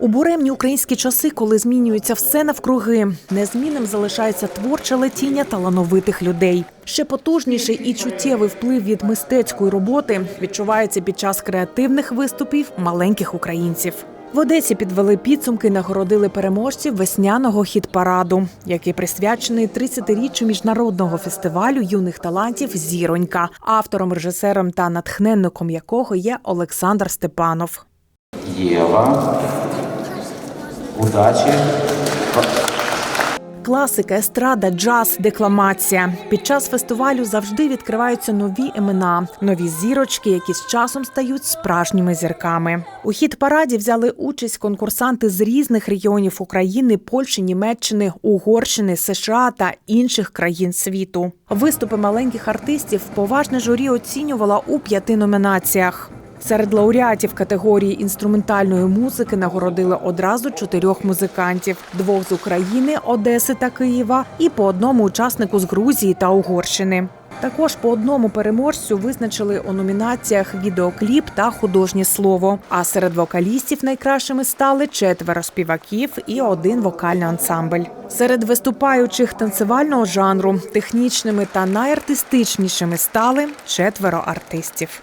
У буремні українські часи, коли змінюється все навкруги, незмінним залишається творче летіння талановитих людей. Ще потужніший і чуттєвий вплив від мистецької роботи відчувається під час креативних виступів маленьких українців. В Одесі підвели підсумки, нагородили переможців весняного хіт-параду, який присвячений 30-річчю міжнародного фестивалю юних талантів Зіронька, автором, режисером та натхненником якого є Олександр Степанов. Єва. Удачі. Класика, естрада, джаз, декламація. Під час фестивалю завжди відкриваються нові імена, нові зірочки, які з часом стають справжніми зірками. У хіт параді взяли участь конкурсанти з різних регіонів України, Польщі, Німеччини, Угорщини, США та інших країн світу. Виступи маленьких артистів поважне журі оцінювала у п'яти номінаціях. Серед лауреатів категорії інструментальної музики нагородили одразу чотирьох музикантів: двох з України, Одеси та Києва, і по одному учаснику з Грузії та Угорщини. Також по одному переможцю визначили у номінаціях відеокліп та художнє слово. А серед вокалістів найкращими стали четверо співаків і один вокальний ансамбль. Серед виступаючих танцевального жанру технічними та найартистичнішими стали четверо артистів.